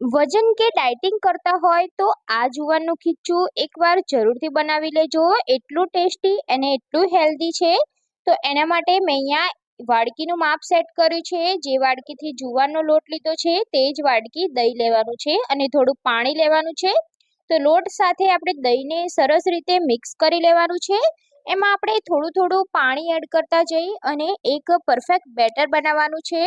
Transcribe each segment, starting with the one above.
વજન કે ડાયટિંગ કરતા હોય તો આ જુવારનું ખીચું એકવાર જરૂરથી બનાવી લેજો. એટલું ટેસ્ટી અને એટલું હેલ્ધી છે. તો એના માટે મેં અહીંયા વાડકીનું માપ સેટ કર્યું છે. જે વાડકીથી જુવારનો લોટ લીધો છે તે જ વાડકી દહીં લેવાનું છે અને થોડું પાણી લેવાનું છે. તો લોટ સાથે આપણે દહીંને સરસ રીતે મિક્સ કરી લેવાનું છે. એમાં આપણે થોડું થોડું પાણી એડ કરતા જઈ અને એક પરફેક્ટ બેટર બનાવવાનું છે.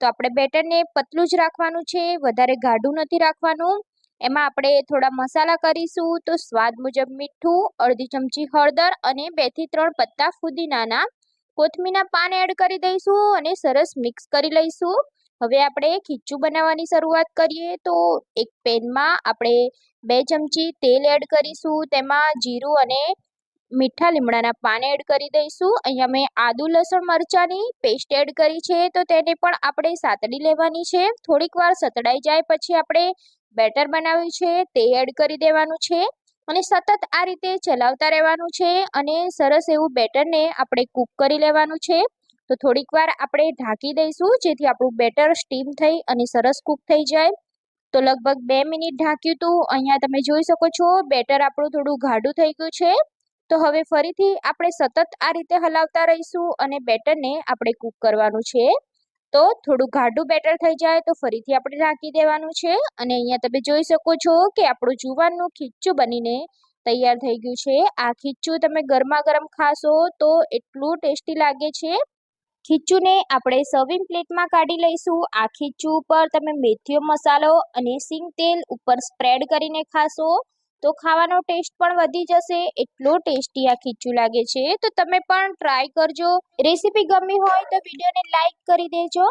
તો આપણે બેટરને પતલું જ રાખવાનું છે, વધારે ગાઢું નથી રાખવાનું. એમાં આપણે થોડા મસાલા કરીશું તો સ્વાદ મુજબ મીઠું, અડધી ચમચી હળદર અને બેથી ત્રણ પત્તા ફુદીનાના કોથમીના પાન એડ કરી દઈશું અને સરસ મિક્સ કરી લઈશું. હવે આપણે ખીચું બનાવવાની શરૂઆત કરીએ તો એક પેનમાં આપણે બે ચમચી તેલ એડ કરીશું. તેમાં જીરું અને મીઠા લીમડાના પાન એડ કરી દઈશું. અહીંયા મેં આદુ, લસણ, મરચાંની પેસ્ટ એડ કરી છે, તો તેને પણ આપણે સાતડી લેવાની છે. થોડીક વાર સતડાઈ જાય પછી આપણે બેટર બનાવ્યું છે, તે એડ કરી દેવાનું છે. અને સતત આ રીતે ચલાવતા રહેવાનું છે અને સરસ એવું બેટરને આપણે કૂક કરી લેવાનું છે. તો થોડીક વાર આપણે ઢાંકી દઈશું, જેથી આપણું બેટર સ્ટીમ થઈ અને સરસ કૂક થઈ જાય. તો લગભગ બે મિનિટ ઢાંક્યું હતું અહીંયા તમે જોઈ શકો છો, બેટર આપણું થોડું ગાઢું થઈ ગયું છે. તો હવે ફરીથી આપણે સતત આ રીતે હલાવતા રહીશું અને બેટરને આપણે કૂક કરવાનું છે. તો થોડું ગાઢું બેટર થઈ જાય તો ફરીથી આપણે ઢાંકી દેવાનું છે અને અહીંયા તમે જોઈ શકો છો કે આપણું જુવારનું ખીચું બનીને તૈયાર થઈ ગયું છે. આ ખીચું તમે ગરમા ગરમ ખાશો તો એટલું ટેસ્ટી લાગે છે. ખીચુંને આપણે સર્વિંગ પ્લેટમાં કાઢી લઈશું. આ ખીચું ઉપર તમે મેથીઓ મસાલો અને સિંગ તેલ ઉપર સ્પ્રેડ કરીને ખાશો. તો ખાવાનો ટેસ્ટ પણ વધી જશે, એટલો ટેસ્ટી આ ખીચું લાગે છે. તો તમે પણ ટ્રાય કરજો. રેસીપી ગમી હોય તો વિડીયોને લાઈક કરી દેજો.